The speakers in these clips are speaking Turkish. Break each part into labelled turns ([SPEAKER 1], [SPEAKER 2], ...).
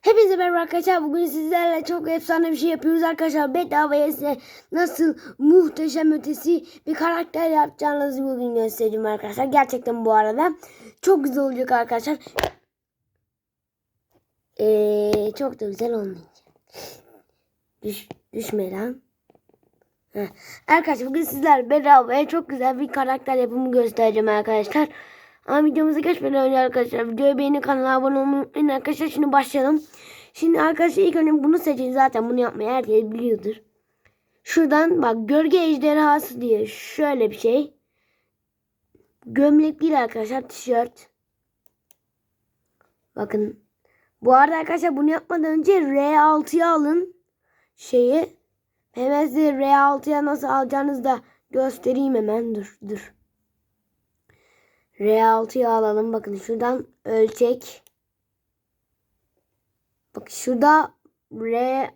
[SPEAKER 1] Hepinize merhaba arkadaşlar. Bugün sizlerle çok efsane bir şey yapıyoruz arkadaşlar. Bedavaya size nasıl muhteşem ötesi bir karakter yapacağınızı bugün göstereceğim arkadaşlar. Gerçekten bu arada çok güzel olacak arkadaşlar. Ee, çok da güzel olmayacak. Düş, düşme lan. Heh. Arkadaşlar bugün sizler bedavaya çok güzel bir karakter yapımı göstereceğim arkadaşlar. Ama videomuza geçmeden önce arkadaşlar videoyu beğeni kanala abone olmayı unutmayın arkadaşlar. Şimdi başlayalım. Şimdi arkadaşlar ilk önce bunu seçin. Zaten bunu yapmayı herkes biliyordur. Şuradan bak gölge ejderhası diye şöyle bir şey. Gömlek değil arkadaşlar tişört. Bakın. Bu arada arkadaşlar bunu yapmadan önce R6'ya alın. Şeyi. Hemen size R6'ya nasıl alacağınızı da göstereyim hemen. Dur dur. R6'ya alalım. Bakın şuradan ölçek. Bak şurada R6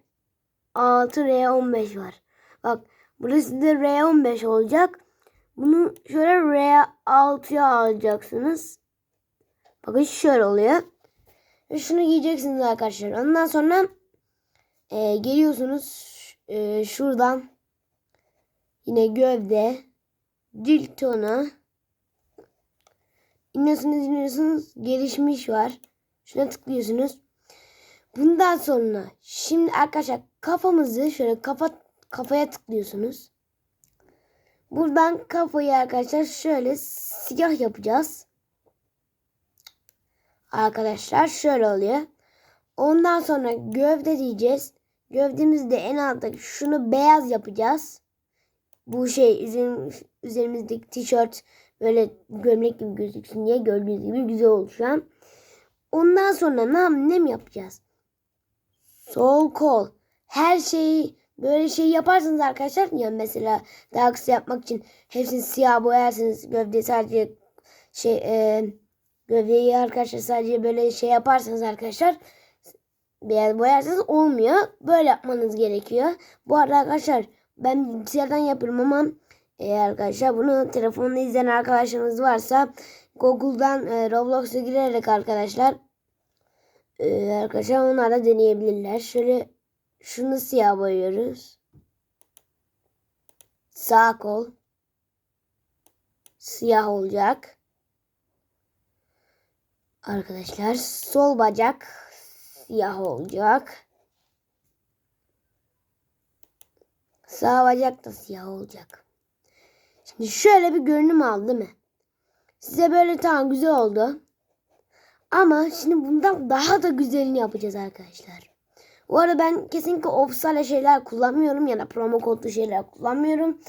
[SPEAKER 1] R15 var. Bak burası da R15 olacak. Bunu şöyle R6'ya alacaksınız. Bakın şöyle oluyor. Şunu giyeceksiniz arkadaşlar. Ondan sonra e, geliyorsunuz e, şuradan yine gövde cilt tonu İniyorsunuz iniyorsunuz gelişmiş var. Şuna tıklıyorsunuz. Bundan sonra şimdi arkadaşlar kafamızı şöyle kafa kafaya tıklıyorsunuz. Buradan kafayı arkadaşlar şöyle siyah yapacağız. Arkadaşlar şöyle oluyor. Ondan sonra gövde diyeceğiz. Gövdemizde en alttaki şunu beyaz yapacağız. Bu şey üzerim, üzerimizdeki tişört böyle gömlek gibi gözüksün diye gördüğünüz gibi güzel an. Ondan sonra ne, ne mi yapacağız? Sol kol. Her şeyi böyle şey yaparsınız arkadaşlar. Yani mesela daha kısa yapmak için hepsini siyah boyarsınız. Gövde sadece şey e, gövdeyi arkadaşlar sadece böyle şey yaparsanız arkadaşlar beyaz boyarsanız olmuyor. Böyle yapmanız gerekiyor. Bu arada arkadaşlar ben bilgisayardan yapıyorum ama eğer arkadaşlar bunu telefonla izleyen arkadaşlarımız varsa Google'dan e, Roblox'a girerek arkadaşlar e, arkadaşlar onlar da deneyebilirler. Şöyle şunu siyah boyuyoruz. Sağ kol siyah olacak. Arkadaşlar sol bacak siyah olacak. Sağ bacak da siyah olacak. Şimdi şöyle bir görünüm aldı değil mi? Size böyle tamam güzel oldu. Ama şimdi bundan daha da güzelini yapacağız arkadaşlar. Bu arada ben kesinlikle opsal şeyler kullanmıyorum ya da promo kodlu şeyler kullanmıyorum.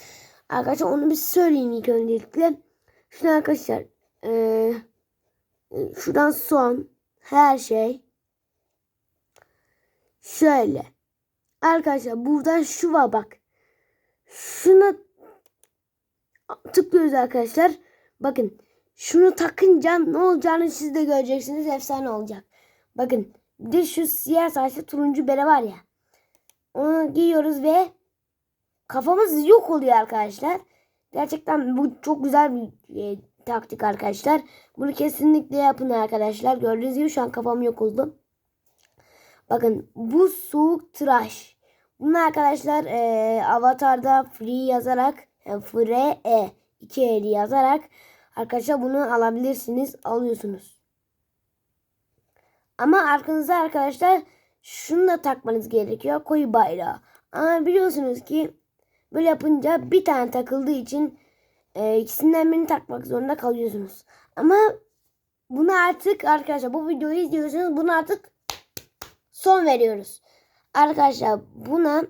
[SPEAKER 1] Arkadaşlar onu bir söyleyeyim ilk öncelikle. Şunu arkadaşlar ee, şuradan son her şey şöyle. Arkadaşlar buradan şu var bak. Şuna tıklıyoruz arkadaşlar. Bakın şunu takınca ne olacağını siz de göreceksiniz. Efsane olacak. Bakın bir de şu siyah saçlı turuncu bere var ya. Onu giyiyoruz ve kafamız yok oluyor arkadaşlar. Gerçekten bu çok güzel bir e, taktik arkadaşlar. Bunu kesinlikle yapın arkadaşlar. Gördüğünüz gibi şu an kafam yok oldu. Bakın bu soğuk tıraş. Bunu arkadaşlar e, avatarda free yazarak e, free e 2 eli yazarak arkadaşlar bunu alabilirsiniz. Alıyorsunuz. Ama arkanıza arkadaşlar şunu da takmanız gerekiyor. Koyu bayrağı. Ama biliyorsunuz ki böyle yapınca bir tane takıldığı için e, ikisinden birini takmak zorunda kalıyorsunuz. Ama bunu artık arkadaşlar bu videoyu izliyorsunuz. Bunu artık son veriyoruz. Arkadaşlar buna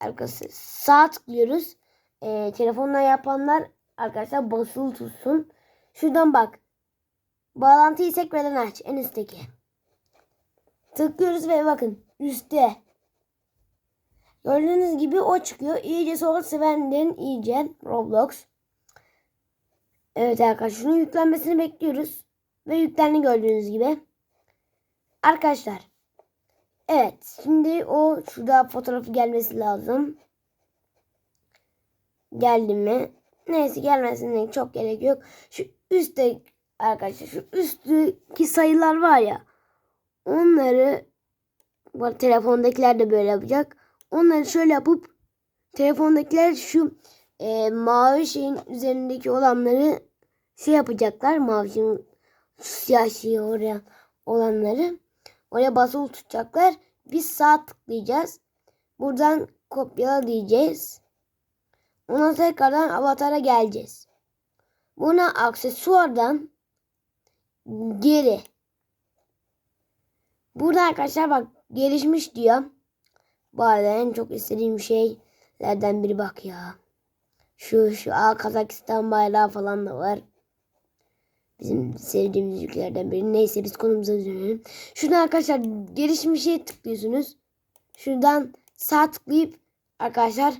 [SPEAKER 1] arkadaşlar sağ tıklıyoruz. E, telefonla yapanlar arkadaşlar basılı tutsun. Şuradan bak. Bağlantıyı sekmeden aç. En üstteki. Tıklıyoruz ve bakın üstte. Gördüğünüz gibi o çıkıyor. İyice soğuk sevenlerin iyice Roblox. Evet arkadaşlar şunun yüklenmesini bekliyoruz. Ve yüklendi gördüğünüz gibi. Arkadaşlar. Evet şimdi o şurada fotoğrafı gelmesi lazım. Geldi mi? Neyse gelmesine çok gerek yok. Şu üstte arkadaşlar şu üstteki sayılar var ya. Onları Bu telefondakiler de böyle yapacak. Onları şöyle yapıp telefondakiler şu e, mavi şeyin üzerindeki olanları şey yapacaklar. Mavi şeyin siyah şey oraya olanları. Oraya basılı tutacaklar. Biz sağ tıklayacağız. Buradan kopyala diyeceğiz. Ona tekrardan avatara geleceğiz. Buna aksesuardan geri. Burada arkadaşlar bak gelişmiş diyor. Bu arada en çok istediğim şeylerden biri bak ya. Şu şu Aa, Kazakistan bayrağı falan da var. Bizim sevdiğimiz ülkelerden biri. Neyse biz konumuza dönelim. Şuradan arkadaşlar gelişmişe tıklıyorsunuz. Şuradan sağ tıklayıp arkadaşlar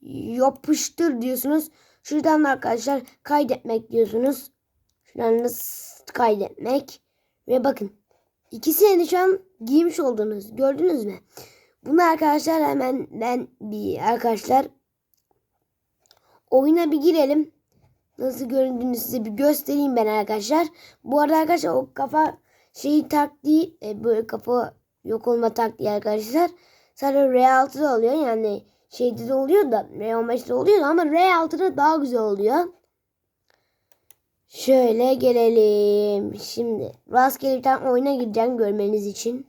[SPEAKER 1] yapıştır diyorsunuz. Şuradan da arkadaşlar kaydetmek diyorsunuz. Şuradan da kaydetmek. Ve bakın ikisini de şu an giymiş oldunuz. Gördünüz mü? Bunu arkadaşlar hemen ben bir arkadaşlar oyuna bir girelim. Nasıl göründüğünü size bir göstereyim ben arkadaşlar. Bu arada arkadaşlar o kafa şeyi taktiği e, böyle kafa yok olma taktiği arkadaşlar. Sadece R6'da oluyor yani şeyde de oluyor da R15'de oluyor da ama R6'da daha güzel oluyor. Şöyle gelelim. Şimdi rastgele bir tane oyuna gireceğim görmeniz için.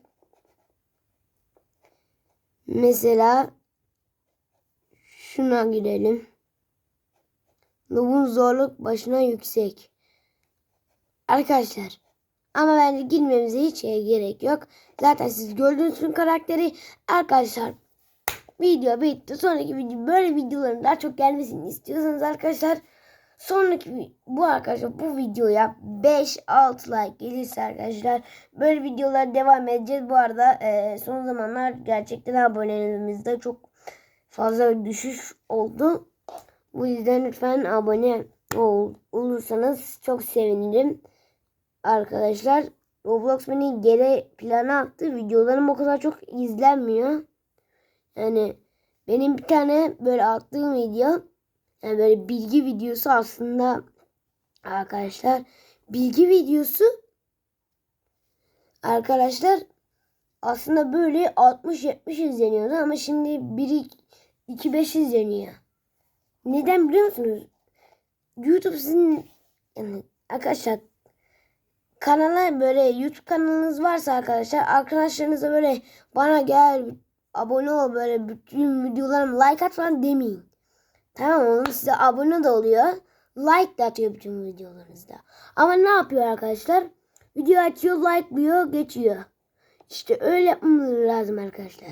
[SPEAKER 1] Mesela şuna girelim. Nub'un zorluk başına yüksek. Arkadaşlar ama bence girmemize hiç gerek yok. Zaten siz gördüğünüz tüm karakteri arkadaşlar video bitti. Sonraki video böyle videoların daha çok gelmesini istiyorsanız arkadaşlar sonraki bu arkadaşlar bu videoya 5-6 like gelirse arkadaşlar böyle videolar devam edeceğiz. Bu arada e, son zamanlar gerçekten abonelerimizde çok fazla düşüş oldu. Bu yüzden lütfen abone ol, olursanız çok sevinirim. Arkadaşlar Roblox beni geri plana attı. Videolarım o kadar çok izlenmiyor. Yani benim bir tane böyle attığım video yani böyle bilgi videosu aslında arkadaşlar bilgi videosu arkadaşlar aslında böyle 60-70 izleniyordu ama şimdi 1-2-5 izleniyor. Neden biliyor musunuz? YouTube sizin yani arkadaşlar kanala böyle YouTube kanalınız varsa arkadaşlar arkadaşlarınıza böyle bana gel abone ol böyle bütün videolarıma like at falan demeyin. Tamam? Onun size abone de oluyor. Like de atıyor bütün videolarınızda. Ama ne yapıyor arkadaşlar? Video açıyor, like'lıyor, geçiyor. İşte öyle yapmamız lazım arkadaşlar.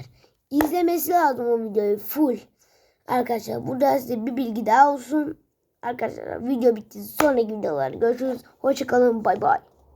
[SPEAKER 1] İzlemesi lazım o videoyu full. Arkadaşlar burada size bir bilgi daha olsun. Arkadaşlar video bitti. Sonraki videolarda görüşürüz. Hoşçakalın. Bay bay.